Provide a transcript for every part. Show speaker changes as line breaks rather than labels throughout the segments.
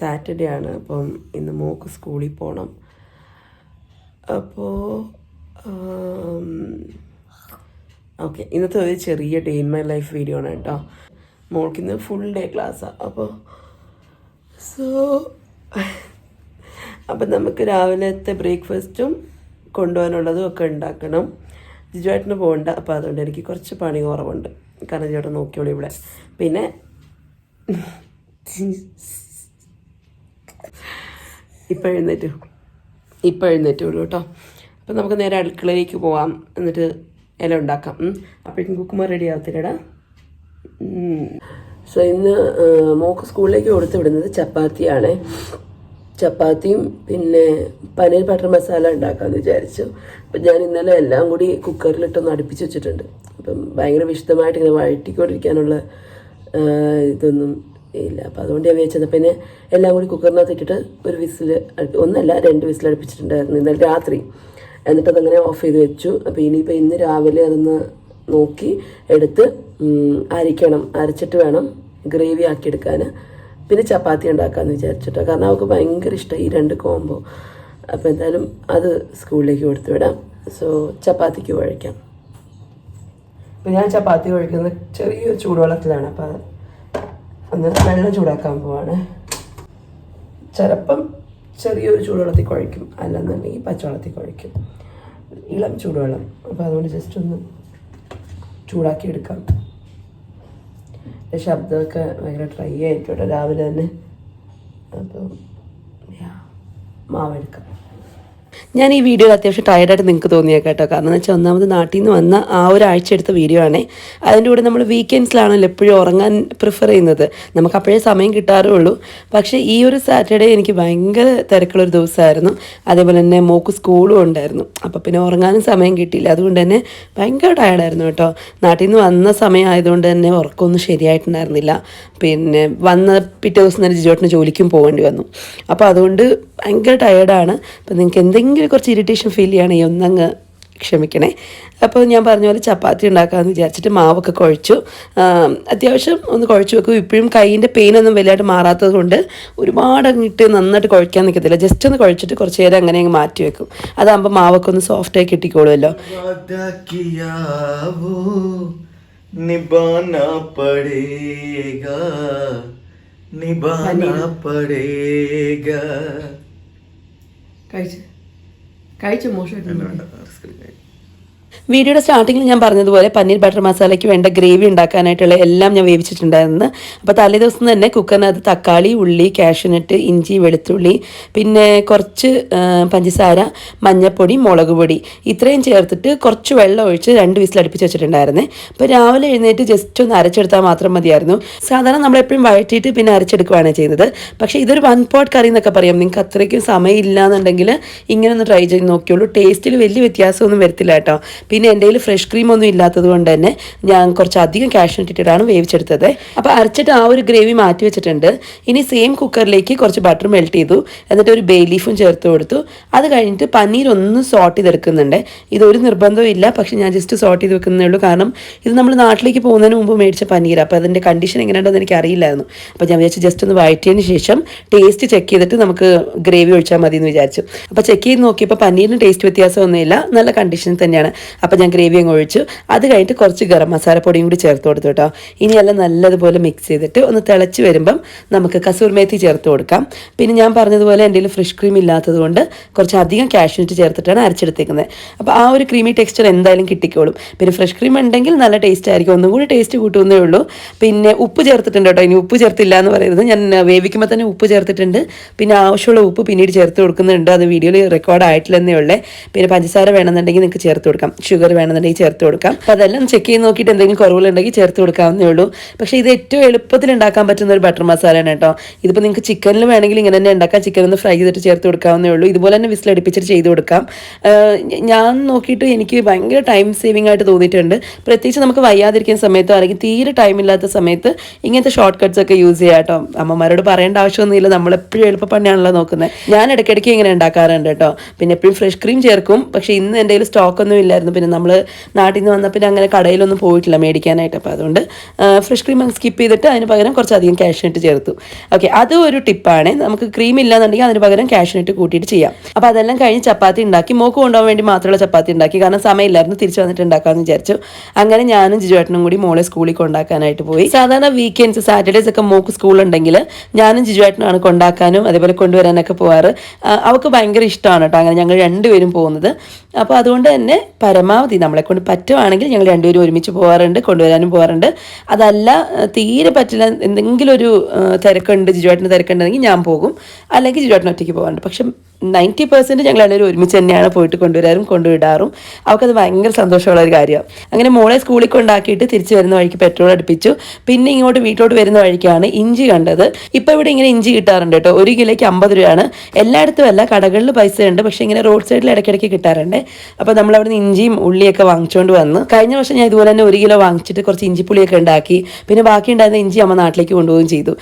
Saturday ആണ്. അപ്പം ഇന്ന് മോക്ക് സ്കൂളിൽ പോകണം അപ്പോൾ ഓക്കെ. ഇന്നത്തെ ഒരു ചെറിയ day in my life video ആണ് കേട്ടോ. മോൾക്ക് ഇന്ന് ഫുൾ ഡേ ക്ലാസ്സാണ് അപ്പോൾ സോ അപ്പം നമുക്ക് രാവിലത്തെ ബ്രേക്ക്ഫാസ്റ്റും കൊണ്ടുപോകാനുള്ളതും ഒക്കെ ഉണ്ടാക്കണം. ജിജുവായിട്ടിന് പോകണ്ട. അപ്പോൾ അതുകൊണ്ട് എനിക്ക് കുറച്ച് പണി കുറവുണ്ട്. കാരണം ചേട്ടൻ നോക്കിയോളൂ ഇവിടെ. പിന്നെ ഇപ്പം എഴുന്നേറ്റ്. ഇപ്പം എഴുന്നേറ്റുള്ളൂ കേട്ടോ. അപ്പം നമുക്ക് നേരെ അടുക്കളയിലേക്ക് പോവാം. എന്നിട്ട് ഇല ഉണ്ടാക്കാം. അപ്പോഴേക്കും കുക്കുമാർ റെഡി ആവത്തില്ലടാ. സോ ഇന്ന് മോക്ക് സ്കൂളിലേക്ക് കൊടുത്തു വിടുന്നത് ചപ്പാത്തിയാണ്. ചപ്പാത്തിയും പിന്നെ പനീർ ബട്ടർ മസാല ഉണ്ടാക്കാമെന്ന് വിചാരിച്ചു. അപ്പം ഞാൻ ഇന്നലെ എല്ലാം കൂടി കുക്കറിലിട്ടൊന്ന് അടുപ്പിച്ച് വെച്ചിട്ടുണ്ട്. അപ്പം ഭയങ്കര വിശദമായിട്ട് ഇങ്ങനെ വഴറ്റിക്കൊണ്ടിരിക്കാനുള്ള ഇതൊന്നും ഇല്ല. അപ്പം അതുകൊണ്ട് ഞാൻ വേവിച്ചത് പിന്നെ എല്ലാം കൂടി കുക്കറിനകത്ത് ഇട്ടിട്ട് ഒരു വിസിൽ ഒന്നല്ല രണ്ട് വിസിൽ അടുപ്പിച്ചിട്ടുണ്ടായിരുന്നു ഇന്നലെ രാത്രി. എന്നിട്ട് അതങ്ങനെ ഓഫ് ചെയ്ത് വെച്ചു. അപ്പോൾ ഇനിയിപ്പോൾ ഇന്ന് രാവിലെ അതൊന്ന് നോക്കി എടുത്ത് അരിക്കണം. അരച്ചിട്ട് വേണം ഗ്രേവി ആക്കി എടുക്കാൻ പിന്നെ ചപ്പാത്തി ഉണ്ടാക്കാമെന്ന് വിചാരിച്ചിട്ടോ. കാരണം അവൾക്ക് ഭയങ്കര ഇഷ്ടമാണ് ഈ രണ്ട് കോംബോ അപ്പോൾ എന്തായാലും അത് സ്കൂളിലേക്ക് കൊടുത്തു വിടാം. സോ ചപ്പാത്തിക്ക് കുഴയ്ക്കാം ഇപ്പം ഞാൻ ചപ്പാത്തി കുഴക്കുന്നത് ചെറിയ ചൂടുവെള്ളത്തിലാണ്. അപ്പോൾ അന്ന് വെള്ളം ചൂടാക്കാൻ പോവാണ്. ചിലപ്പം ചെറിയൊരു ചൂടുവെള്ളത്തിൽ കുഴയ്ക്കും. അല്ലെന്നുണ്ടെങ്കിൽ പച്ചവെള്ളത്തിൽ കുഴയ്ക്കും. ഇളം ചൂടുവെള്ളം. അപ്പോൾ അതുകൊണ്ട് ജസ്റ്റ് ഒന്ന് ചൂടാക്കി എടുക്കാം. ശബ്ദമൊക്കെ ഭയങ്കര ഡ്രൈ ആയിരിക്കും രാവിലെ തന്നെ. അപ്പം മാവെടുക്കാം. ഞാൻ ഈ വീഡിയോയിൽ അത്യാവശ്യം ടയർഡായിട്ട് നിങ്ങൾക്ക് തോന്നിയേക്കാം കേട്ടോ. കാരണം എന്ന് വെച്ചാൽ ഒന്നാമത് നാട്ടിൽ നിന്ന് വന്ന ആ ഒരാഴ്ച എടുത്ത വീഡിയോ ആണേ. അതിന്റെ കൂടെ നമ്മൾ വീക്കെൻഡ്സിലാണല്ലോ എപ്പോഴും ഉറങ്ങാൻ പ്രിഫർ ചെയ്യുന്നത്. നമുക്ക് അപ്പോഴേ സമയം കിട്ടാറേ ഉള്ളൂ പക്ഷേ ഈ ഒരു സാറ്റർഡേ എനിക്ക് ഭയങ്കര തിരക്കുള്ളൊരു ദിവസമായിരുന്നു. അതേപോലെ തന്നെ മോക്ക് സ്കൂളും ഉണ്ടായിരുന്നു. അപ്പോൾ പിന്നെ ഉറങ്ങാനും സമയം കിട്ടിയില്ല. അതുകൊണ്ട് തന്നെ ഭയങ്കര ടയർഡായിരുന്നു കേട്ടോ. നാട്ടിൽ നിന്ന് വന്ന സമയം ആയതുകൊണ്ട് തന്നെ ഉറക്കമൊന്നും ശരിയായിട്ടുണ്ടായിരുന്നില്ല. പിന്നെ വന്ന പിറ്റേ ദിവസം തന്നെ ജിജോട്ടിന് ജോലിക്കും പോകേണ്ടി വന്നു. അപ്പോൾ അതുകൊണ്ട് ഭയങ്കര ടയേർഡാണ് അപ്പോൾ നിങ്ങൾക്ക് എന്തെങ്കിലും ഇങ്ങനെ കുറച്ച് ഇറിറ്റേഷൻ ഫീൽ ചെയ്യണേ ഒന്നങ്ങ് ക്ഷമിക്കണേ. അപ്പോൾ ഞാൻ പറഞ്ഞ പോലെ ചപ്പാത്തി ഉണ്ടാക്കാമെന്ന് വിചാരിച്ചിട്ട് മാവൊക്കെ കുഴച്ചു. അത്യാവശ്യം ഒന്ന് കുഴച്ചു വെക്കും. ഇപ്പോഴും കൈയിന്റെ പെയിനൊന്നും വലുതായിട്ട് മാറാത്തത് കൊണ്ട് ഒരുപാട് അങ്ങിട്ട് നന്നായിട്ട് കുഴക്കാൻ നിൽക്കത്തില്ല ജസ്റ്റ് ഒന്ന് കുഴച്ചിട്ട് കുറച്ച് നേരം അങ്ങനെ അങ്ങ് മാറ്റി വെക്കും. അതാകുമ്പോൾ മാവൊക്കെ ഒന്ന് സോഫ്റ്റായി കിട്ടിക്കോളുമല്ലോ. കഴിച്ചു. കഴിച്ചു മോശമായിട്ട്
വീഡിയോയുടെ സ്റ്റാർട്ടിങ്ങിൽ ഞാൻ പറഞ്ഞതുപോലെ പനീർ ബട്ടർ മസാലയ്ക്ക് വേണ്ട ഗ്രേവി ഉണ്ടാക്കാനായിട്ടുള്ള എല്ലാം ഞാൻ വേവിച്ചിട്ടുണ്ടായിരുന്നു. അപ്പോൾ തലേ ദിവസം തന്നെ കുക്കറിനകത്ത് തക്കാളി ഉള്ളി കാഷ്യൂനട്ട് ഇഞ്ചി വെളുത്തുള്ളി പിന്നെ കുറച്ച് പഞ്ചസാര മഞ്ഞൾപ്പൊടി മുളക് പൊടി ഇത്രയും ചേർത്തിട്ട് കുറച്ച് വെള്ളം ഒഴിച്ച് രണ്ട് വിസിൽ അടുപ്പിച്ച് വെച്ചിട്ടുണ്ടായിരുന്നേ. അപ്പോൾ രാവിലെ എഴുന്നേറ്റ് ജസ്റ്റ് ഒന്ന് അരച്ചെടുത്താൽ മാത്രം മതിയായിരുന്നു. സാധാരണ നമ്മളെപ്പോഴും വഴറ്റിയിട്ട് പിന്നെ അരച്ചെടുക്കുകയാണ് ചെയ്യുന്നത്. പക്ഷേ ഇതൊരു വൺ പോട്ട് കറി എന്നൊക്കെ പറയാം. നിങ്ങൾക്ക് അത്രയ്ക്കും സമയം ഇല്ലാന്നുണ്ടെങ്കിൽ ഇങ്ങനെ ഒന്ന് ട്രൈ ചെയ്ത് നോക്കിയുള്ളൂ ടേസ്റ്റിൽ വലിയ വ്യത്യാസമൊന്നും വരത്തില്ല കേട്ടോ. പിന്നെ എന്റെ കയ്യിൽ ഫ്രഷ് ക്രീം ഒന്നും ഇല്ലാത്തത് കൊണ്ട് തന്നെ ഞാൻ കുറച്ച് അധികം ക്യാഷ് ഇട്ടിട്ടാണ് വേവിച്ചെടുത്തത്. അപ്പോൾ അരച്ചിട്ട് ആ ഒരു ഗ്രേവി മാറ്റി വെച്ചിട്ടുണ്ട്. ഇനി സെയിം കുക്കറിലേക്ക് കുറച്ച് ബട്ടർ മെൽറ്റ് ചെയ്തു. എന്നിട്ട് ഒരു ബേ ലീഫും ചേർത്ത് കൊടുത്തു. അത് കഴിഞ്ഞിട്ട് പനീർ ഒന്ന് സോട്ട് ചെയ്തെടുക്കുന്നുണ്ട്. ഇതൊരു നിർബന്ധവും ഇല്ല. പക്ഷേ ഞാൻ ജസ്റ്റ് സോട്ട് ചെയ്ത് വെക്കുന്നേ ഉള്ളൂ. കാരണം ഇത് നമ്മൾ നാട്ടിലേക്ക് പോകുന്നതിന് മുമ്പ് മേടിച്ച പനീർ അപ്പോൾ അതിന്റെ കണ്ടീഷൻ എങ്ങനെയുണ്ടെന്ന് എനിക്ക് അറിയില്ലായിരുന്നു. അപ്പോൾ ഞാൻ വിചാരിച്ചു ജസ്റ്റ് ഒന്ന് വഴറ്റിയതിന് ശേഷം ടേസ്റ്റ് ചെക്ക് ചെയ്തിട്ട് നമുക്ക് ഗ്രേവി ഒഴിച്ചാൽ മതി എന്ന് വിചാരിച്ചു. അപ്പോൾ ചെക്ക് ചെയ്ത് നോക്കിയപ്പോൾ പനീരിന് ടേസ്റ്റ് വ്യത്യാസമൊന്നുമില്ല നല്ല കണ്ടീഷൻ തന്നെയാണ്. അപ്പോൾ ഞാൻ ഗ്രേവി അങ്ങ് ഒഴിച്ചു. അത് കഴിഞ്ഞിട്ട് കുറച്ച് ഗരം മസാല പൊടിയും കൂടി ചേർത്ത് കൊടുത്തു കേട്ടോ. ഇനി എല്ലാം നല്ലതുപോലെ മിക്സ് ചെയ്തിട്ട് ഒന്ന് തിളച്ച് വരുമ്പം നമുക്ക് കസൂർ മേത്തി ചേർത്ത് കൊടുക്കാം. പിന്നെ ഞാൻ പറഞ്ഞതുപോലെ എന്റെ ഫ്രഷ് ക്രീം ഇല്ലാത്തത് കൊണ്ട് കുറച്ച് അധികം കാഷ്യൂനറ്റ് ചേർത്തിട്ടാണ് അരച്ചെടുത്തേക്കുന്നത്. അപ്പോൾ ആ ഒരു ക്രീമി ടെക്സ്ചർ എന്തായാലും കിട്ടിക്കോളും. പിന്നെ ഫ്രഷ് ക്രീം ഉണ്ടെങ്കിൽ നല്ല ടേസ്റ്റ് ആയിരിക്കും. ഒന്നും കൂടി ടേസ്റ്റ് കൂട്ടുന്നേ ഉള്ളൂ. പിന്നെ ഉപ്പ് ചേർത്തിട്ടുണ്ട് കേട്ടോ. ഇനി ഉപ്പ് ചേർത്തില്ല എന്ന് പറയുന്നത് ഞാൻ വേവിക്കുമ്പോൾ തന്നെ ഉപ്പ് ചേർത്തിട്ടുണ്ട്. പിന്നെ ആവശ്യമുള്ള ഉപ്പ് പിന്നീട് ചേർത്ത് കൊടുക്കുന്നുണ്ട്. അത് വീഡിയോയിൽ റെക്കോർഡ് ആയിട്ടില്ലെന്നേ ഉള്ളേ. പിന്നെ പഞ്ചസാര വേണമെന്നുണ്ടെങ്കിൽ നിങ്ങൾക്ക് ചേർത്ത് കൊടുക്കാം. ഷുഗർ വേണമെന്നുണ്ടെങ്കിൽ ചേർത്ത് കൊടുക്കാം. അപ്പോൾ അതെല്ലാം ചെക്ക് ചെയ്ത് നോക്കിയിട്ട് എന്തെങ്കിലും കുറവുകളുണ്ടെങ്കിൽ ചേർത്ത് കൊടുക്കാവുന്നേ ഉള്ളൂ. പക്ഷേ ഇത് ഏറ്റവും എളുപ്പത്തിൽ ഉണ്ടാക്കാൻ പറ്റുന്ന ഒരു ബട്ടർ മസാലയാണ് കേട്ടോ. ഇതിപ്പോൾ നിങ്ങൾക്ക് ചിക്കനിൽ വേണമെങ്കിൽ ഇങ്ങനെ തന്നെ ഉണ്ടാക്കാം. ചിക്കൻ ഒന്ന് ഫ്രൈ ചെയ്തിട്ട് ചേർത്ത് കൊടുക്കാവുന്നേ ഉള്ളൂ. ഇതുപോലെ തന്നെ വിസിലടിപ്പിച്ചിട്ട് ചെയ്ത് കൊടുക്കാം. ഞാൻ നോക്കിയിട്ട് എനിക്ക് ഭയങ്കര ടൈം സേവിംഗ് ആയിട്ട് തോന്നിയിട്ടുണ്ട്. പ്രത്യേകിച്ച് നമുക്ക് വയ്യാതിരിക്കുന്ന സമയത്തോ അല്ലെങ്കിൽ തീരെ ടൈം ഇല്ലാത്ത സമയത്ത് ഇങ്ങനത്തെ ഷോർട്ട് കട്ട്സ് ഒക്കെ യൂസ് ചെയ്യാം കേട്ടോ. അമ്മമാരോട് പറയേണ്ട ആവശ്യമൊന്നുമില്ല. നമ്മളെപ്പോഴും എളുപ്പപ്പണിയാണല്ലോ നോക്കുന്നത്. ഞാൻ ഇടയ്ക്കിടയ്ക്ക് ഇങ്ങനെ ഉണ്ടാക്കാറുണ്ട് കേട്ടോ. പിന്നെ എപ്പോഴും ഫ്രഷ് ക്രീം ചേർക്കും. പക്ഷേ ഇന്ന് എന്റെ കയ്യിൽ സ്റ്റോക്ക് ഒന്നും ഇല്ലായിരുന്നു. പിന്നെ പിന്നെ നമ്മൾ നാട്ടിൽ നിന്ന് വന്നപ്പോൾ പിന്നെ അങ്ങനെ കടയിലൊന്നും പോയിട്ടില്ല മേടിക്കാനായിട്ട്. അപ്പോൾ അതുകൊണ്ട് ഫ്രഷ് ക്രീം അങ്ങ് സ്കിപ്പ് ചെയ്തിട്ട് അതിന് പകരം കുറച്ചധികം കാഷ്നട്ട് ചേർത്തു. ഓക്കെ അത് ഒരു ടിപ്പാണ് നമുക്ക് ക്രീം ഇല്ലാന്നുണ്ടെങ്കിൽ അതിന് പകരം കാഷ്നട്ട് കൂട്ടിയിട്ട് ചെയ്യാം. അപ്പോൾ അതെല്ലാം കഴിഞ്ഞ് ചപ്പാത്തി ഉണ്ടാക്കി. മോക്ക് കൊണ്ടുപോകാൻ വേണ്ടി മാത്രമുള്ള ചപ്പാത്തി ഉണ്ടാക്കി. കാരണം സമയമില്ലായിരുന്നു തിരിച്ചു വന്നിട്ട് ഉണ്ടാക്കാമെന്ന് വിചാരിച്ചു. അങ്ങനെ ഞാനും ജിജുവേട്ടനും കൂടി മോളെ സ്കൂളിൽ കൊണ്ടാക്കാനായിട്ട് പോയി. സാധാരണ വീക്കെൻഡ്സ് സാറ്റർഡേസ് ഒക്കെ മോക്ക് സ്കൂളുണ്ടെങ്കിൽ ഞാനും ജിജുവേട്ടനാണ് കൊണ്ടാക്കാനും അതേപോലെ കൊണ്ടുവരാനൊക്കെ പോവാറ്. അവൾക്ക് ഭയങ്കര ഇഷ്ടമാണ് കേട്ടോ. അങ്ങനെ ഞങ്ങൾ രണ്ടുപേരും പോകുന്നത്. അപ്പോൾ അതുകൊണ്ട് തന്നെ പരമാവധി നമ്മളെ കൊണ്ട് പറ്റുവാണെങ്കിൽ ഞങ്ങൾ രണ്ടുപേരും ഒരുമിച്ച് പോകാറുണ്ട് കൊണ്ടുവരാനും പോകാറുണ്ട് അതല്ല തീരെ പറ്റില്ല. എന്തെങ്കിലും ഒരു തിരക്കുണ്ട് ജിജുവേട്ടന് തിരക്കുണ്ടെങ്കിൽ ഞാൻ പോകും. അല്ലെങ്കിൽ ജിജുവാട്ടിന് ഒറ്റയ്ക്ക് പോകാറുണ്ട്. പക്ഷെ നയന്റി പെർസെന്റ് ഞങ്ങൾ എല്ലാവരും ഒരുമിച്ച് തന്നെയാണ് പോയിട്ട് കൊണ്ടുവരാറും കൊണ്ടുവിടാറും. അവൾക്കത് ഭയങ്കര സന്തോഷമുള്ള ഒരു കാര്യമാണ്. അങ്ങനെ മോളെ സ്കൂളിൽ കൊണ്ടാക്കിയിട്ട് തിരിച്ച് വരുന്ന വഴിക്ക് പെട്രോൾ അടുപ്പിച്ചു. പിന്നെ ഇങ്ങോട്ട് വീട്ടിലോട്ട് വരുന്ന വഴിക്കാണ് ഇഞ്ചി കണ്ടത്. ഇപ്പോൾ ഇവിടെ ഇങ്ങനെ ഇഞ്ചി കിട്ടാറുണ്ട് കേട്ടോ. ഒരു കിലോയ്ക്ക് അമ്പത് രൂപയാണ്. എല്ലായിടത്തും അല്ല കടകളിൽ പൈസ ഉണ്ട് പക്ഷേ ഇങ്ങനെ റോഡ് സൈഡിൽ ഇടയ്ക്കിടയ്ക്ക് കിട്ടാറുണ്ട്. അപ്പോൾ നമ്മൾ അവിടെ നിന്ന് ഇഞ്ചിയും ഉള്ളിയൊക്കെ വാങ്ങിച്ചുകൊണ്ട് വന്ന് കഴിഞ്ഞ വർഷം ഞാൻ ഇതുപോലെ തന്നെ ഒരു കിലോ വാങ്ങിച്ചിട്ട് കുറച്ച് ഇഞ്ചിപ്പുളിയൊക്കെ ഉണ്ടാക്കി. പിന്നെ ബാക്കി ഉണ്ടായിരുന്ന ഇഞ്ചി അമ്മ നാട്ടിലേക്ക് കൊണ്ടുപോവുകയും ചെയ്തു.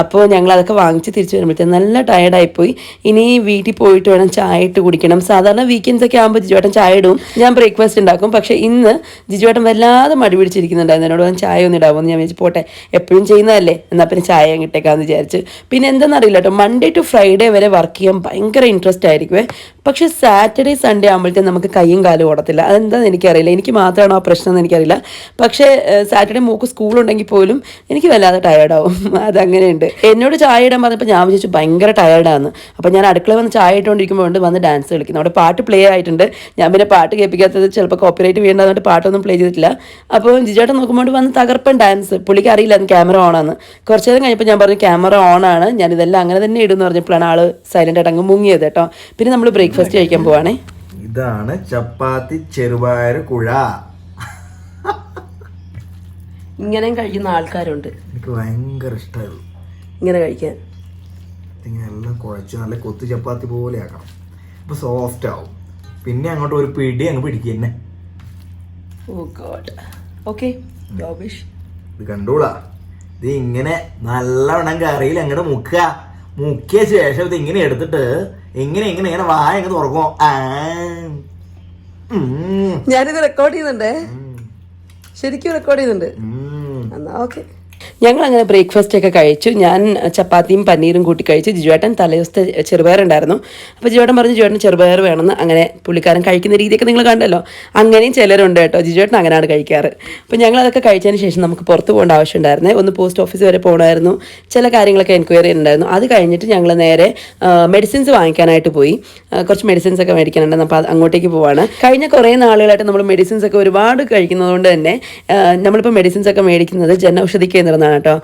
അപ്പോൾ ഞങ്ങൾ അതൊക്കെ വാങ്ങിച്ച് തിരിച്ചു വരുമ്പോഴത്തേക്കും നല്ല ടയർഡായിപ്പോയി. ഇനി വീട്ടിൽ പോയിട്ട് വേണം ചായ ഇട്ട് കുടിക്കണം. സാധാരണ വീക്കെൻഡ്സ് ഒക്കെ ആകുമ്പോൾ ജിജുവേട്ടൻ ചായ ഇടും. ഞാൻ ബ്രേക്ക്ഫാസ്റ്റ് ഉണ്ടാക്കും. പക്ഷേ ഇന്ന് ജിജുവേട്ടൻ വല്ലാതെ മടി പിടിച്ചിരിക്കുന്നുണ്ടായിരുന്നു. എന്നോട് ഞാൻ ചായ ഒന്നും ഇടാമോ ഞാൻ വിചാരിച്ചു പോട്ടെ എപ്പോഴും ചെയ്യുന്നതല്ലേ. എന്നാൽ പിന്നെ ചായ കിട്ടേക്കാന്ന് വിചാരിച്ച്. പിന്നെ എന്താണെന്നറിയില്ല കേട്ടോ. മൺഡേ ടു ഫ്രൈഡേ വരെ വർക്ക് ചെയ്യാൻ ഭയങ്കര ഇൻട്രസ്റ്റ് ആയിരിക്കുമേ പക്ഷേ സാറ്റർഡേ സൺഡേ ആകുമ്പോഴത്തേക്കും നമുക്ക് കൈയും കാലും ഓടത്തില്ല. അതെന്താണെന്ന് എനിക്കറിയില്ല. എനിക്ക് മാത്രമാണോ ആ പ്രശ്നം എന്ന് എനിക്കറിയില്ല. പക്ഷേ സാറ്റർഡേ മോക്ക് സ്കൂളുണ്ടെങ്കിൽ പോലും എനിക്ക് വല്ലാതെ ടയേർഡാവും അതങ്ങനെയുണ്ട്. എന്നോട് ചായ ഇടാൻ പറഞ്ഞപ്പോൾ ഞാൻ വിചാരിച്ചു ഭയങ്കര ടയേർഡാണ് അപ്പോൾ ഞാൻ അടുക്കള വന്ന് ചായ ഇട്ടുകൊണ്ടിരിക്കുമ്പോൾ വന്ന് ഡാൻസ് കളിക്കുന്നു. അവിടെ പാട്ട് പ്ലേ ആയിട്ടുണ്ട്. ഞാൻ പിന്നെ പാട്ട് കേൾപ്പിക്കാത്തത് ചിലപ്പോൾ കോപ്പിറൈറ്റ് വീണ്ടതുകൊണ്ട് പാട്ടൊന്നും പ്ലേ ചെയ്തിട്ടില്ല. അപ്പോൾ ജിജേട്ടൻ നോക്കുമ്പോൾ വന്ന് തകർപ്പൻ ഡാൻസ് പുള്ളിക്ക് അറിയില്ല ക്യാമറ ഓണാന്ന് കുറച്ച് നേരം കഴിഞ്ഞപ്പോൾ ഞാൻ പറഞ്ഞു ക്യാമറ ഞാൻ ഇതെല്ലാം അങ്ങനെ തന്നെ ഇടുന്നു പറഞ്ഞപ്പോഴാണ് ആൾ സൈലന്റ് ആയിട്ട് അങ്ങ് മുങ്ങിയത് കേട്ടോ. പിന്നെ നമ്മൾ ബ്രേക്ക്ഫാസ്റ്റ് കഴിക്കാൻ പോവാണേ.
ഇതാണ് ചപ്പാത്തി ചെറുപയർ കുഴ.
ഇങ്ങനെയും കഴിക്കുന്ന ആൾക്കാരുണ്ട്.
എനിക്ക് ഭയങ്കര ഇഷ്ടമായിരുന്നു
ഇങ്ങനെ കഴിക്കാൻ.
ഇങ്ങനെ എല്ലാം കുഴച്ച് നല്ല കൊത്തു ചപ്പാത്തി പോലെ ആക്കണം. അപ്പൊ സോഫ്റ്റ് ആവും. പിന്നെ അങ്ങോട്ട് ഒരു പിടി അങ്ങ് പിടിക്കുക തന്നെ
ഓ ഗോഡ്. ഓക്കെ യോബിഷ്
ഇത് കണ്ടോളാ ഇത് ഇങ്ങനെ നല്ലവണ്ണം കറിയിൽ അങ്ങോട്ട് മുക്കുക. മുക്കിയ ശേഷം ഇത് ഇങ്ങനെ എടുത്തിട്ട് ഇങ്ങനെ എങ്ങനെ ഇങ്ങനെ വായ എങ്ങനെ തുറക്കും ആ. ഉം.
ഞാനിത് റെക്കോർഡ് ചെയ്യുന്നുണ്ടേ ശരിക്കും റെക്കോർഡ് ചെയ്യുന്നുണ്ട്. എന്നാ ഓക്കെ
ഞങ്ങൾ അങ്ങനെ ബ്രേക്ക്ഫാസ്റ്റ് ഒക്കെ കഴിച്ചു. ഞാൻ ചപ്പാത്തിയും പനീരും കൂട്ടി കഴിച്ചു ജിജുവേട്ടൻ തലേദിവസത്തെ ചെറുപയർ ഉണ്ടായിരുന്നു അപ്പോൾ ജിജുവേട്ടൻ പറഞ്ഞു ജിജുവേട്ടൻ ചെറുപയർ വേണമെന്ന് അങ്ങനെ പുള്ളിക്കാരൻ കഴിക്കുന്ന രീതിയൊക്കെ നിങ്ങൾ കണ്ടല്ലോ. അങ്ങനെയും ചിലരുണ്ട് കേട്ടോ. ജിജുവേട്ടൻ അങ്ങനെയാണ് കഴിക്കാറ്. അപ്പോൾ ഞങ്ങൾ അതൊക്കെ കഴിച്ചതിന് ശേഷം നമുക്ക് പുറത്ത് പോകേണ്ട ആവശ്യമുണ്ടായിരുന്നേ. ഒന്ന് പോസ്റ്റ് ഓഫീസ് വരെ പോകണമായിരുന്നു. ചില കാര്യങ്ങളൊക്കെ എൻക്വയറി ഉണ്ടായിരുന്നു അത് കഴിഞ്ഞിട്ട് ഞങ്ങൾ നേരെ മെഡിസിൻസ് വാങ്ങിക്കാനായിട്ട് പോയി. കുറച്ച് മെഡിസിൻസ് ഒക്കെ മേടിക്കാനുണ്ട്. അപ്പോൾ അങ്ങോട്ടേക്ക് പോവാണ്. കഴിഞ്ഞ കുറേ നാളുകളായിട്ട് നമ്മൾ മെഡിസിൻസ് ഒക്കെ ഒരുപാട് കഴിക്കുന്നതുകൊണ്ട് തന്നെ നമ്മളിപ്പോൾ മെഡിസിൻസ് ഒക്കെ മേടിക്കുന്നത് ജനൌഷധി കേന്ദ്രമെന്നാണ് കേട്ടോ.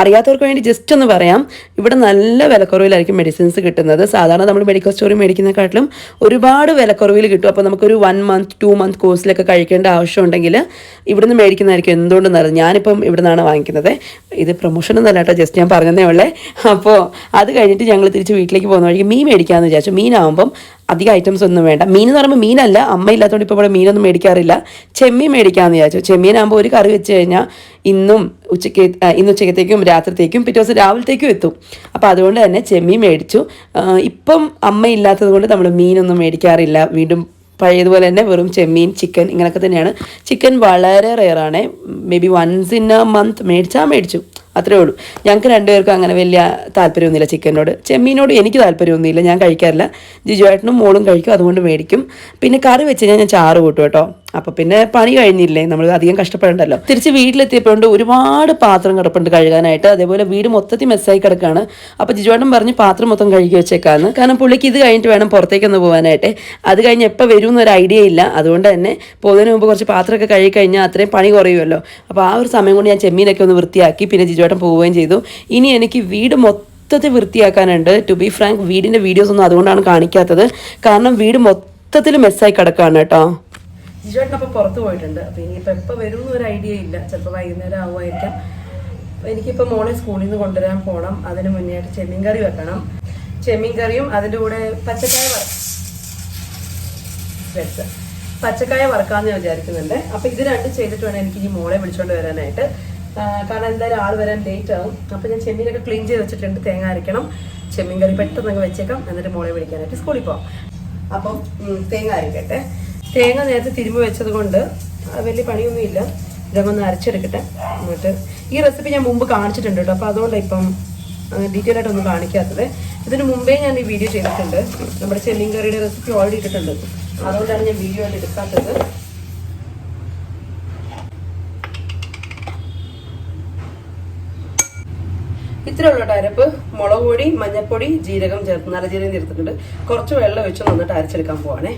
അറിയാത്തവർക്ക് വേണ്ടി ജസ്റ്റ് ഒന്ന് പറയാം. ഇവിടെ നല്ല വിലക്കുറവിലായിരിക്കും മെഡിസിൻസ് കിട്ടുന്നത്. സാധാരണ നമ്മൾ മെഡിക്കൽ സ്റ്റോറിൽ മേടിക്കുന്നതിനെക്കാട്ടിലും ഒരുപാട് വിലക്കുറവിൽ കിട്ടും. അപ്പോൾ നമുക്കൊരു വൺ മന്ത് ടു മന്ത് കോഴ്സിലൊക്കെ കഴിക്കേണ്ട ആവശ്യമുണ്ടെങ്കിൽ ഇവിടുന്ന് മേടിക്കുന്നതായിരിക്കും എന്തുകൊണ്ടെന്ന് അറിയാം ഞാനിപ്പം ഇവിടെ നിന്നാണ് വാങ്ങിക്കുന്നത്. ഇത് പ്രൊമോഷൻ ഒന്നല്ല കേട്ടോ ജസ്റ്റ് ഞാൻ പറഞ്ഞതേ ഉള്ളേ. അപ്പോൾ അത് കഴിഞ്ഞിട്ട് ഞങ്ങൾ തിരിച്ച് വീട്ടിലേക്ക് പോകുന്ന വഴിക്ക് മീൻ മേടിക്കാമെന്ന് വിചാരിച്ചു. മീനാകുമ്പം അധികം ഐറ്റംസ് ഒന്നും വേണ്ട. മീൻ എന്ന് പറയുമ്പോൾ മീനല്ല അമ്മ ഇല്ലാത്തതുകൊണ്ട് ഇപ്പോൾ ഇവിടെ മീനൊന്നും മേടിക്കാറില്ല. ചെമ്മീൻ മേടിക്കാമെന്ന് വിചാരിച്ചു. ചെമ്മീനാകുമ്പോൾ ഒരു കറി വെച്ച് കഴിഞ്ഞാൽ ഇന്നും ഉച്ചയ്ക്ക് ഇന്ന് ഉച്ചക്കത്തേക്കും രാത്രിത്തേക്കും പിറ്റേ ദിവസം രാവിലത്തേക്കും എത്തും. അപ്പോൾ അതുകൊണ്ട് തന്നെ ചെമ്മീൻ മേടിച്ചു. ഇപ്പം അമ്മ ഇല്ലാത്തത് കൊണ്ട് നമ്മൾ മീനൊന്നും മേടിക്കാറില്ല. വീണ്ടും പഴയതുപോലെ തന്നെ വെറും ചെമ്മീൻ ചിക്കൻ ഇങ്ങനെയൊക്കെ തന്നെയാണ്. ചിക്കൻ വളരെ റെയറാണ് maybe once in a month മേടിച്ചാൽ മേടിച്ചു. അത്രേ ഉള്ളൂ. ഞങ്ങൾക്ക് രണ്ടുപേർക്കും അങ്ങനെ വലിയ താല്പര്യമൊന്നുമില്ല ചിക്കനോട്. ചെമ്മീനോട് എനിക്ക് താല്പര്യമൊന്നുമില്ല. ഞാൻ കഴിക്കാറില്ല. ജിജുവേട്ടനും മോളും കഴിക്കും അതുകൊണ്ട് മേടിക്കും. പിന്നെ കറി വെച്ച് കഴിഞ്ഞാൽ ഞാൻ ചാറ് കൂട്ടും കേട്ടോ. അപ്പോൾ പിന്നെ പണി കഴിഞ്ഞില്ലേ? നമ്മൾ അധികം കഷ്ടപ്പെടണ്ടല്ലോ. തിരിച്ച് വീട്ടിലെത്തിയപ്പോഴുണ്ട് ഒരുപാട് പാത്രം കിടപ്പുണ്ട് കഴുകാനായിട്ട്. അതേപോലെ വീട് മൊത്തത്തിൽ മെസ്സായി കിടക്കുകയാണ് അപ്പോൾ ജിജുവേട്ടൻ പറഞ്ഞ് പാത്രം മൊത്തം കഴുകി വെച്ചേക്കാന്ന്. കാരണം പുള്ളിക്ക് ഇത് കഴിഞ്ഞിട്ട് വേണം പുറത്തേക്കൊന്ന് പോകാനായിട്ട്. അത് കഴിഞ്ഞ് എപ്പോൾ വരും എന്നൊരു ഐഡിയ ഇല്ല. അതുകൊണ്ട് തന്നെ പോകുന്നതിന് മുമ്പ് കുറച്ച് പാത്രമൊക്കെ കഴുകി കഴിഞ്ഞാൽ അത്രയും പണി കുറയുമല്ലോ. അപ്പോൾ ആ ഒരു സമയം കൊണ്ട് ഞാൻ ചെമ്മീനൊക്കെ ഒന്ന് വൃത്തിയാക്കി പിന്നെ ജിജുവേട്ടൻ പോവുകയും ചെയ്തു. ഇനി എനിക്ക് വീട് മൊത്തത്തിൽ വൃത്തിയാക്കാനുണ്ട്. ടു ബി ഫ്രാങ്ക് വീടിന്റെ വീഡിയോസ് ഒന്നും അതുകൊണ്ടാണ് കാണിക്കാത്തത്. കാരണം വീട് മൊത്തത്തിൽ മെസ്സായി കിടക്കുകയാണ് കേട്ടോ. ജിജുവേട്ടൻ അപ്പൊ പുറത്ത് പോയിട്ടുണ്ട്. അപ്പോൾ ഇനിയിപ്പോൾ എപ്പോ വരും എന്നൊരു ഐഡിയ ഇല്ല. ചിലപ്പോൾ വൈകുന്നേരം ആവുമായിരിക്കാം. അപ്പോൾ എനിക്കിപ്പോൾ മോളെ സ്കൂളിൽ നിന്ന് കൊണ്ടുവരാൻ പോകണം അതിന് മുന്നേ ആയിട്ട് ചെമ്മീൻ കറി വെക്കണം. ചെമ്മീൻ കറിയും അതിന്റെ കൂടെ പച്ചക്കായ വെച്ച്. പച്ചക്കായ വറക്കാന്ന് ഞാൻ വിചാരിക്കുന്നുണ്ട്. അപ്പോൾ ഇത് രണ്ടും ചെയ്തിട്ട് വേണം എനിക്ക് ഈ മോളെ വിളിച്ചോണ്ട് വരാനായിട്ട്. കാരണം എന്തായാലും ആൾ വരാൻ ലേറ്റ് ആവും. അപ്പോൾ ഞാൻ ചെമ്മീനൊക്കെ ക്ലീൻ ചെയ്ത് വെച്ചിട്ടുണ്ട്. തേങ്ങ അരയ്ക്കണം. ചെമ്മീൻ കറി പെട്ടെന്ന് അങ്ങ് വെച്ചേക്കാം. എന്നിട്ട് മോളെ വിളിക്കാനായിട്ട് സ്കൂളിൽ പോവാം. അപ്പം തേങ്ങ അരയ്ക്കട്ടെ തേങ്ങ നേരത്തെ തിരുമ്പ് വെച്ചത് കൊണ്ട് വലിയ പണിയൊന്നുമില്ല. ഇതൊന്ന് അരച്ചെടുക്കട്ടെ. എന്നിട്ട് ഈ റെസിപ്പി ഞാൻ മുമ്പ് കാണിച്ചിട്ടുണ്ട് കേട്ടോ. അപ്പോൾ അതുകൊണ്ടാണ് ഇപ്പം ഡീറ്റെയിൽ ആയിട്ടൊന്നും കാണിക്കാത്തത്. ഇതിന് മുമ്പേ ഞാൻ ഈ വീഡിയോ ചെയ്തിട്ടുണ്ട്. നമ്മുടെ ചെമ്മീൻ കറിയുടെ റെസിപ്പി ഓൾറെഡി ഇട്ടിട്ടുണ്ട്. അതുകൊണ്ടാണ് ഞാൻ വീഡിയോ ആയിട്ട് എടുക്കാത്തത്. ഇത്രേ ഉള്ള അരപ്പ്. മുളക് പൊടി മഞ്ഞൾപ്പൊടി ജീരകം ചേർത്ത് നല്ല ജീരകം ചേർത്തിട്ടുണ്ട്. കുറച്ച് വെള്ളം ഒഴിച്ച് നന്നിട്ട് അരച്ചെടുക്കാൻ പോവാണേ.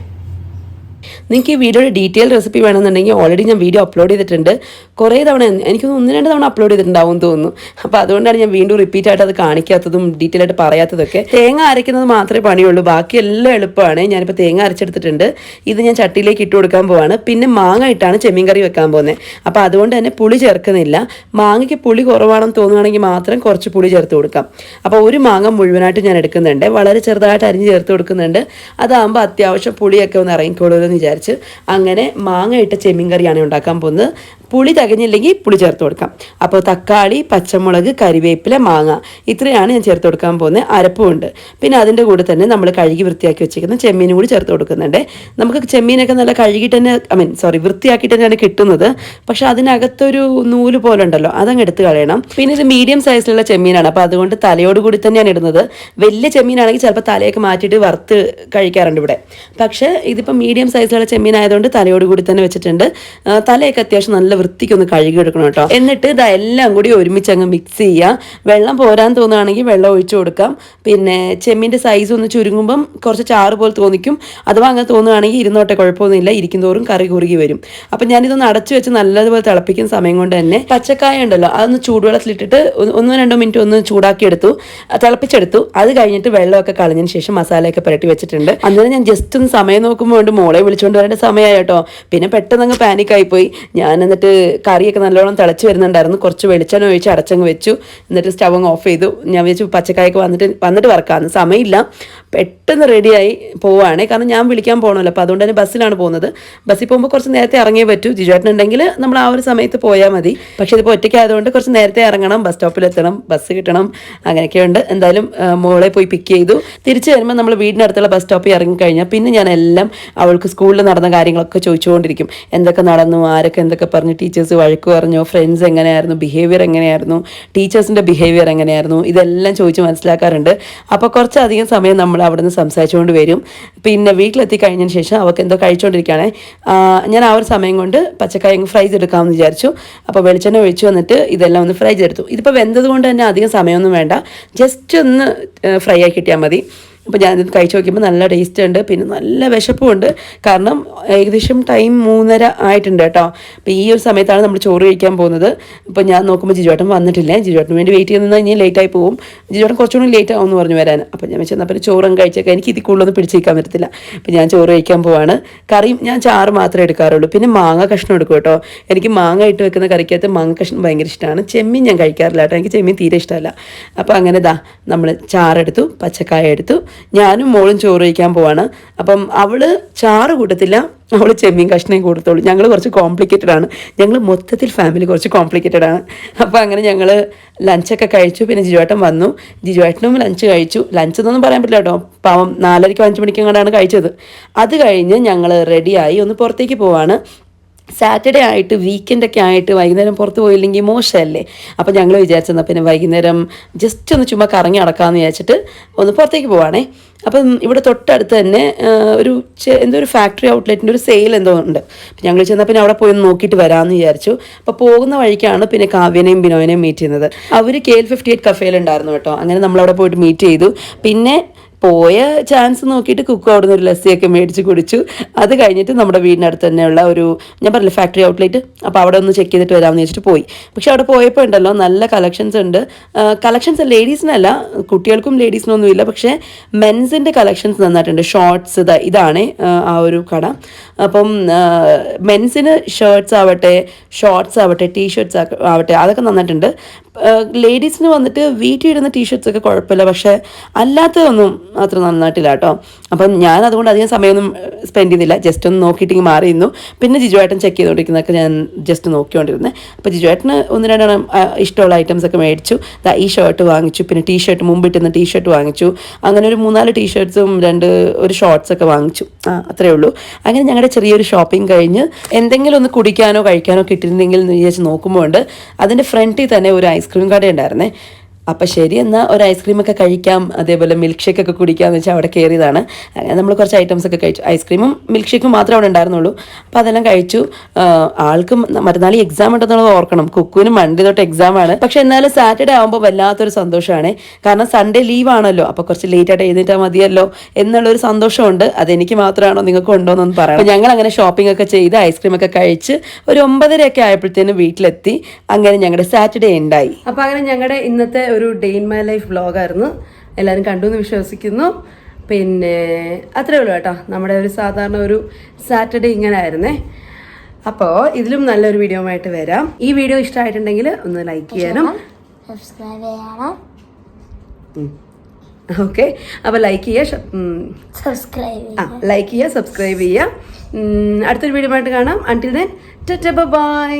നിങ്ങൾക്ക് ഈ വീഡിയോയുടെ ഡീറ്റെയിൽ റെസിപ്പി വേണമെന്നുണ്ടെങ്കിൽ ഓൾറെഡി ഞാൻ വീഡിയോ അപ്ലോഡ് ചെയ്തിട്ടുണ്ട്. കുറേ തവണ എനിക്ക് ഒന്ന് രണ്ട് തവണ അപ്ലോഡ് ചെയ്തിട്ടുണ്ടാവും തോന്നുന്നു. അപ്പോൾ അതുകൊണ്ടാണ് ഞാൻ വീണ്ടും റിപ്പീറ്റ് ആയിട്ട് അത് കാണിക്കാത്തതും ഡീറ്റെയിൽ ആയിട്ട് പറയാത്തതൊക്കെ. തേങ്ങ അരയ്ക്കുന്നത് മാത്രമേ പണിയുള്ളൂ. ബാക്കി എല്ലാം എളുപ്പമാണ്. ഞാനിപ്പോൾ തേങ്ങ അരച്ചെടുത്തിട്ടുണ്ട്. ഇത് ഞാൻ ചട്ടിയിലേക്ക് ഇട്ട് കൊടുക്കാൻ പോവാണ്. പിന്നെ മാങ്ങ ഇട്ടാണ് ചെമ്മീൻ കറി വെക്കാൻ പോകുന്നത് അപ്പോൾ അതുകൊണ്ട് തന്നെ പുളി ചേർക്കുന്നില്ല. മാങ്ങയ്ക്ക് പുളി കുറവാണെന്ന് തോന്നുകയാണെങ്കിൽ മാത്രം കുറച്ച് പുളി ചേർത്ത് കൊടുക്കാം. അപ്പോൾ ഒരു മാങ്ങ മുഴുവനായിട്ട് ഞാൻ എടുക്കുന്നുണ്ട്. വളരെ ചെറുതായിട്ട് അരിഞ്ഞ് ചേർത്ത് കൊടുക്കുന്നുണ്ട്. അതാകുമ്പോൾ അത്യാവശ്യം പുളിയൊക്കെ ഒന്ന് ഇറങ്ങിക്കോളൂ വിചാരിച്ച് അങ്ങനെ മാങ്ങ ഇട്ട ചെമ്മീൻ കറിയാണ് ഉണ്ടാക്കാൻ പോകുന്നത്. പുളി തികഞ്ഞില്ലെങ്കിൽ പുളി ചേർത്ത് കൊടുക്കാം. അപ്പോൾ തക്കാളി പച്ചമുളക് കരിവേപ്പില മാങ്ങ ഇത്രയാണ് ഞാൻ ചേർത്ത് കൊടുക്കാൻ പോകുന്നത്. അരപ്പുമുണ്ട് പിന്നെ അതിന്റെ കൂടെ തന്നെ നമ്മൾ കഴുകി വൃത്തിയാക്കി വെച്ചിരിക്കുന്ന ചെമ്മീനും കൂടി ചേർത്ത് കൊടുക്കുന്നുണ്ട്. നമുക്ക് ചെമ്മീനൊക്കെ നല്ല കഴുകിയിട്ട് തന്നെ ഐ മീൻ സോറി വൃത്തിയാക്കിയിട്ട് തന്നെയാണ് കിട്ടുന്നത്. പക്ഷേ അതിനകത്തൊരു നൂൽ പോലെ ഉണ്ടല്ലോ അതങ്ങ് എടുത്ത് കളയണം. പിന്നെ ഇത് മീഡിയം സൈസിലുള്ള ചെമ്മീനാണ്. അപ്പോൾ അതുകൊണ്ട് തലയോട് കൂടി തന്നെയാണ് ഇടുന്നത്. വലിയ ചെമ്മീനാണെങ്കിൽ ചിലപ്പോൾ തലയൊക്കെ മാറ്റിയിട്ട് വറുത്ത് കഴിക്കാറുണ്ട് ഇവിടെ. പക്ഷേ ഇതിപ്പോൾ മീഡിയം സൈസിലുള്ള ചെമ്മീനായതുകൊണ്ട് തലയോട് കൂടി തന്നെ വെച്ചിട്ടുണ്ട്. തലയൊക്കെ അത്യാവശ്യം നല്ല വൃത്തിക്കൊന്ന് കഴുകി എടുക്കണം കേട്ടോ. എന്നിട്ട് ഇതെല്ലാം കൂടി ഒരുമിച്ച് അങ്ങ് മിക്സ് ചെയ്യുക വെള്ളം പോരാൻ തോന്നുകയാണെങ്കിൽ വെള്ളം ഒഴിച്ചു കൊടുക്കാം. പിന്നെ ചെമ്മീന്റെ സൈസ് ഒന്ന് ചുരുങ്ങുമ്പം കുറച്ച് ചാറ് പോലെ തോന്നിക്കും. അഥവാ അങ്ങനെ തോന്നുകയാണെങ്കിൽ ഇരുന്നോട്ടെ കുഴപ്പമൊന്നുമില്ല. ഇരിക്കും തോറും കറി കുറുകി വരും. അപ്പം ഞാനിതൊന്ന് അടച്ചു വെച്ച് നല്ലതുപോലെ തിളപ്പിക്കുന്ന സമയം കൊണ്ട് തന്നെ പച്ചക്കായ ഉണ്ടല്ലോ അതൊന്ന് ചൂടുവെള്ളത്തിലിട്ടിട്ട് ഒന്ന് രണ്ടോ മിനിറ്റ് ഒന്ന് ചൂടാക്കി എടുത്തു അത് തിളപ്പിച്ചെടുത്തു. അത് കഴിഞ്ഞിട്ട് വെള്ളമൊക്കെ കളഞ്ഞതിന് ശേഷം മസാലയൊക്കെ പുരട്ടി വെച്ചിട്ടുണ്ട്. അന്നേരം ഞാൻ ജസ്റ്റ് ഒന്ന് സമയം നോക്കുമ്പോൾ മോളെ വിളിച്ചുകൊണ്ട് വരേണ്ട സമയമായി കേട്ടോ. പിന്നെ പെട്ടെന്ന് അങ്ങ് പാനിക്കായി പോയി ഞാൻ എന്നിട്ട് കറിയൊക്കെ നല്ലോണം തിളച്ച് വരുന്നുണ്ടായിരുന്നു. കുറച്ച് വെളിച്ചെണ്ണ ഒഴിച്ച് അടച്ചങ്ങ് വെച്ചു. എന്നിട്ട് സ്റ്റവ് അങ്ങ് ഓഫ് ചെയ്തു. ഞാൻ വിചാരിച്ചു പച്ചക്കായൊക്കെ വന്നിട്ട് വന്നിട്ട് വറക്കാമെന്ന് സമയമില്ല. പെട്ടെന്ന് റെഡിയായി പോവുകയാണ് കാരണം ഞാൻ വിളിക്കാൻ പോകണമല്ലോ അപ്പോൾ അതുകൊണ്ട് തന്നെ ബസ്സിലാണ് പോകുന്നത്. ബസ്സിൽ പോകുമ്പോൾ കുറച്ച് നേരത്തെ ഇറങ്ങിയേ പറ്റൂ. ജിജുവേട്ടൻ ഉണ്ടെങ്കിൽ നമ്മൾ ആ ഒരു സമയത്ത് പോയാൽ മതി. പക്ഷേ ഇതിപ്പോൾ ഒറ്റയ്ക്കായതുകൊണ്ട് കുറച്ച് നേരത്തെ ഇറങ്ങണം. ബസ് സ്റ്റോപ്പിൽ എത്തണം. ബസ് കിട്ടണം. അങ്ങനെയൊക്കെയുണ്ട് എന്തായാലും മോളെ പോയി പിക്ക് ചെയ്തു. തിരിച്ചു വരുമ്പോൾ നമ്മൾ വീടിനടുത്തുള്ള ബസ് സ്റ്റോപ്പിൽ ഇറങ്ങിക്കഴിഞ്ഞാൽ പിന്നെ ഞാൻ എല്ലാം അവൾക്ക് സ്കൂളിൽ നടന്ന കാര്യങ്ങളൊക്കെ ചോദിച്ചുകൊണ്ടിരിക്കും. എന്തൊക്കെ നടന്നു? ആരൊക്കെ എന്തൊക്കെ പറഞ്ഞു? ടീച്ചേഴ്സ് വഴക്ക് പറഞ്ഞു ഫ്രണ്ട്സ് എങ്ങനെയായിരുന്നു ബിഹേവിയർ എങ്ങനെയായിരുന്നു ടീച്ചേഴ്സിന്റെ ബിഹേവിയർ എങ്ങനെയായിരുന്നു ഇതെല്ലാം ചോദിച്ച് മനസ്സിലാക്കാറുണ്ട്. അപ്പോൾ കുറച്ചധികം സമയം നമ്മൾ അവിടെ നിന്ന് സംസാരിച്ചുകൊണ്ട് വരും. പിന്നെ വീട്ടിലെത്തി കഴിഞ്ഞതിന് ശേഷം അവൾക്ക് എന്തോ കഴിച്ചുകൊണ്ടിരിക്കുകയാണെ ഞാൻ ആ ഒരു സമയം കൊണ്ട് പച്ചക്കായ ഫ്രൈ ചെയ്തെടുക്കാമെന്ന് വിചാരിച്ചു. അപ്പോൾ വെളിച്ചെണ്ണ ഒഴിച്ചു വന്നിട്ട് ഇതെല്ലാം ഒന്ന് ഫ്രൈ ചെയ്തെടുത്തു ഇതിപ്പോൾ വെന്തത് കൊണ്ട് തന്നെ അധികം സമയമൊന്നും വേണ്ട. ജസ്റ്റ് ഒന്ന് ഫ്രൈ ആക്കി കിട്ടിയാൽ മതി. അപ്പോൾ ഞാനിത് കഴിച്ച് നോക്കിയപ്പോൾ നല്ല ടേസ്റ്റ് ഉണ്ട് പിന്നെ നല്ല വിശപ്പും ഉണ്ട് കാരണം ഏകദേശം ടൈം മൂന്നര ആയിട്ടുണ്ട് കേട്ടോ. അപ്പോൾ ഈ ഒരു സമയത്താണ് നമ്മൾ ചോറ് കഴിക്കാൻ പോകുന്നത്. അപ്പോൾ ഞാൻ നോക്കുമ്പോൾ ജിജുവേട്ടൻ വന്നിട്ടില്ല. ജിജുവേട്ടന് വേണ്ടി വെയിറ്റ് ചെയ്യുന്ന ഇനി ലേറ്റായി പോകും ജിജുവേട്ടൻ കുറച്ചുകൂടി ലേറ്റ് ആവും എന്ന് പറഞ്ഞു വരാൻ. അപ്പോൾ ഞാൻ വെച്ചാൽ അപ്പോൾ ചോറും കഴിച്ചേക്കാം. എനിക്ക് ഇതിൽ കൂടുതലൊന്നും പിടിച്ച് നിൽക്കാൻ പറ്റത്തില്ല. അപ്പോൾ ഞാൻ ചോറ് കഴിക്കാൻ പോവാണ്. കറിയും ഞാൻ ചാറ് മാത്രമേ എടുക്കാറുള്ളൂ. പിന്നെ മാങ്ങ കഷ്ണം എടുക്കും കേട്ടോ. എനിക്ക് മാങ്ങ ഇട്ട് വെക്കുന്ന കറിക്കകത്ത് മാങ്ങ കഷ്ണം ഭയങ്കര ഇഷ്ടമാണ്. ചെമ്മീൻ ഞാൻ കഴിക്കാറില്ല കേട്ടോ. എനിക്ക് ചെമ്മീൻ തീരെ ഇഷ്ടമല്ല. അപ്പോൾ അങ്ങനെ ദാ നമ്മൾ ചാറെടുത്തു പച്ചക്കായ എടുത്തു. ഞാനും മോളും ചോറ് കഴിക്കാൻ പോവാണ്. അപ്പം അവൾ ചാറ് കൂട്ടത്തില്ല. അവൾ ചെമ്മീൻ കഷ്ണം കൊടുത്തോളൂ ഞങ്ങൾ കുറച്ച് കോംപ്ലിക്കേറ്റഡ് ആണ്. ഞങ്ങൾ മൊത്തത്തിൽ ഫാമിലി കുറച്ച് കോംപ്ലിക്കേറ്റഡ് ആണ്. അപ്പം അങ്ങനെ ഞങ്ങൾ ലഞ്ചൊക്കെ കഴിച്ചു. പിന്നെ ജിജുവേട്ടൻ വന്നു. ജിജുവേട്ടനും ലഞ്ച് കഴിച്ചു. ലഞ്ച് എന്നൊന്നും പറയാൻ പറ്റില്ല കേട്ടോ. പാവം നാലരയ്ക്കോ അഞ്ച് മണിക്കും കണ്ടാണ് കഴിച്ചത്. അത് കഴിഞ്ഞ് ഞങ്ങൾ റെഡിയായി ഒന്ന് പുറത്തേക്ക് പോവാണ്. സാറ്റർഡേ ആയിട്ട് വീക്കെൻഡൊക്കെ ആയിട്ട് വൈകുന്നേരം പുറത്ത് പോയില്ലെങ്കിൽ മോശമല്ലേ? അപ്പോൾ ഞങ്ങൾ വിചാരിച്ചെന്നാൽ പിന്നെ വൈകുന്നേരം ജസ്റ്റ് ഒന്ന് ചുമ്മാ കറങ്ങി അടക്കാമെന്ന് വിചാരിച്ചിട്ട് ഒന്ന് പുറത്തേക്ക് പോവാണേ. അപ്പം ഇവിടെ തൊട്ടടുത്ത് തന്നെ ഒരു എന്തോ ഒരു ഫാക്ടറി ഔട്ട്ലെറ്റിന്റെ ഒരു സെയിൽ എന്തോ ഉണ്ട്. അപ്പം ഞങ്ങൾ ചെന്നാൽ പിന്നെ അവിടെ പോയി ഒന്ന് നോക്കിയിട്ട് വരാമെന്ന് വിചാരിച്ചു. അപ്പോൾ പോകുന്ന വഴിക്കാണ് പിന്നെ കാവ്യനെയും ബിനോയനെയും മീറ്റ് ചെയ്യുന്നത്. അവർ കെ എൽ ഫിഫ്റ്റി എയ്റ്റ് കഫേയിലുണ്ടായിരുന്നു കേട്ടോ. അങ്ങനെ നമ്മൾ അവിടെ പോയിട്ട് മീറ്റ് ചെയ്തു. പിന്നെ പോയ ചാൻസ് നോക്കിയിട്ട് കുക്ക് നിന്ന് ഒരു ലസ്സിയൊക്കെ മേടിച്ച് കുടിച്ചു. അത് കഴിഞ്ഞിട്ട് നമ്മുടെ വീടിനടുത്ത് തന്നെയുള്ള ഒരു ഞാൻ പറഞ്ഞില്ല ഫാക്ടറി ഔട്ട്ലെറ്റ് അപ്പോൾ അവിടെ ഒന്ന് ചെക്ക് ചെയ്തിട്ട് വരാമെന്ന് വെച്ചിട്ട് പോയി. പക്ഷെ അവിടെ പോയപ്പോൾ ഉണ്ടല്ലോ നല്ല കളക്ഷൻസ് ഉണ്ട്. കളക്ഷൻസ് ലേഡീസിനല്ല കുട്ടികൾക്കും ലേഡീസിനൊന്നും ഇല്ല പക്ഷേ മെൻസിന്റെ കളക്ഷൻസ് നന്നായിട്ടുണ്ട്. ഷോർട്സ് ഇതാ ഇതാണ് ആ, ഒരു കട. അപ്പം മെൻസിന് ഷർട്ട്സ് ആവട്ടെ ഷോർട്സ് ആവട്ടെ ടീ ഷർട്ട്സ് ആവട്ടെ അതൊക്കെ നന്നായിട്ടുണ്ട്. ലേഡീസിന് വന്നിട്ട് വീട്ടിൽ ഇടുന്ന ടീഷർട്സ് ഒക്കെ കുഴപ്പമില്ല. പക്ഷേ അല്ലാത്തതൊന്നും അത്ര നന്നായിട്ടില്ല കേട്ടോ. അപ്പം ഞാൻ അതുകൊണ്ട് അധികം സമയമൊന്നും സ്പെൻഡ് ചെയ്തില്ല ജസ്റ്റ് ഒന്ന് നോക്കിയിട്ട് മാറി ഇന്നു പിന്നെ ജിജുവേട്ടൻ ചെക്ക് ചെയ്തുകൊണ്ടിരിക്കുന്നതൊക്കെ ഞാൻ ജസ്റ്റ് നോക്കിക്കൊണ്ടിരുന്നത് അപ്പോൾ ജിജുവേട്ടന് ഒന്ന് രണ്ടെണ്ണം ഇഷ്ടമുള്ള ഐറ്റംസ് ഒക്കെ മേടിച്ചു. ഈ ഷർട്ട് വാങ്ങിച്ചു. പിന്നെ ടീഷർട്ട് മുമ്പിട്ടുന്ന ടീഷർട്ട് വാങ്ങിച്ചു. അങ്ങനെ ഒരു മൂന്നാൽ ടീഷർട്ട്സും രണ്ട് ഒരു ഷോർട്സ് ഒക്കെ വാങ്ങിച്ചു. ആ അത്രേ ഉള്ളൂ. അങ്ങനെ ഞങ്ങളുടെ ചെറിയൊരു ഷോപ്പിംഗ് കഴിഞ്ഞ് എന്തെങ്കിലും ഒന്ന് കുടിക്കാനോ കഴിക്കാനോ കിട്ടിയിരുന്നെങ്കിൽ എന്ന് വിചാരിച്ച് നോക്കുമ്പോൾ അതിന്റെ ഫ്രണ്ടിൽ തന്നെ ഒരു ഐസ്ക്രീം കട ഉണ്ടായിരുന്നേ അപ്പം ശരി എന്നാൽ ഒരു ഐസ്ക്രീം ഒക്കെ കഴിക്കാം. അതേപോലെ മിൽക്ക് ഷേക്ക് ഒക്കെ കുടിക്കാം എന്ന് വെച്ചാൽ അവിടെ കയറിയതാണ് നമ്മൾ കുറച്ച് ഐറ്റംസ് ഒക്കെ കഴിച്ചു. ഐസ്ക്രീമും മിൽക്ക് ഷേക്കും മാത്രമേ അവിടെ ഉണ്ടായിരുന്നുള്ളൂ. അപ്പോൾ അതെല്ലാം കഴിച്ചു. ആൾക്കും മറ്റന്നാൾ എക്സാം ഉണ്ടെന്നുള്ളത് ഓർക്കണം. കുക്കുവിനും മൺഡേ തൊട്ട് എക്സാം ആണ്. പക്ഷെ എന്നാലും സാറ്റർഡേ ആകുമ്പോൾ വല്ലാത്തൊരു സന്തോഷമാണ് കാരണം സൺഡേ ലീവ് ആണല്ലോ. അപ്പോൾ കുറച്ച് ലേറ്റ് ആയിട്ട് എഴുന്നേറ്റാൽ മതിയല്ലോ എന്നുള്ളൊരു സന്തോഷമുണ്ട്. അതെനിക്ക് മാത്രമാണോ നിങ്ങൾക്ക് ഉണ്ടോ പറയാം ഞങ്ങൾ അങ്ങനെ ഷോപ്പിംഗ് ഒക്കെ ചെയ്ത് ഐസ്ക്രീം ഒക്കെ കഴിച്ച് ഒരു ഒമ്പതരയൊക്കെ ആയപ്പോഴത്തേനും വീട്ടിലെത്തി. അങ്ങനെ ഞങ്ങളുടെ സാറ്റർഡേ ഉണ്ടായി. അപ്പോൾ അങ്ങനെ ഞങ്ങളുടെ ഇന്നത്തെ ഒരു ഡേ ഇൻ മൈ ലൈഫ് വ്ളോഗായിരുന്നു എല്ലാവരും കണ്ടു എന്ന് വിശ്വസിക്കുന്നു. പിന്നെ അത്രേ ഉള്ളൂ കേട്ടോ. നമ്മുടെ ഒരു സാധാരണ ഒരു സാറ്റർഡേ ഇങ്ങനെ ആയിരുന്നേ അപ്പോൾ ഇതിലും നല്ലൊരു വീഡിയോ ആയിട്ട് വരാം. ഈ വീഡിയോ ഇഷ്ടമായിട്ടുണ്ടെങ്കിൽ ഒന്ന് ലൈക്ക് ചെയ്യാനും
സബ്സ്ക്രൈബ് ചെയ്യണം.
ഓക്കെ അപ്പോൾ ലൈക്ക് ചെയ്യുക
സബ്സ്ക്രൈബ്
ആ ലൈക്ക് ചെയ്യുക സബ്സ്ക്രൈബ് ചെയ്യുക. അടുത്തൊരു വീഡിയോ ആയിട്ട് കാണാം. Until then bye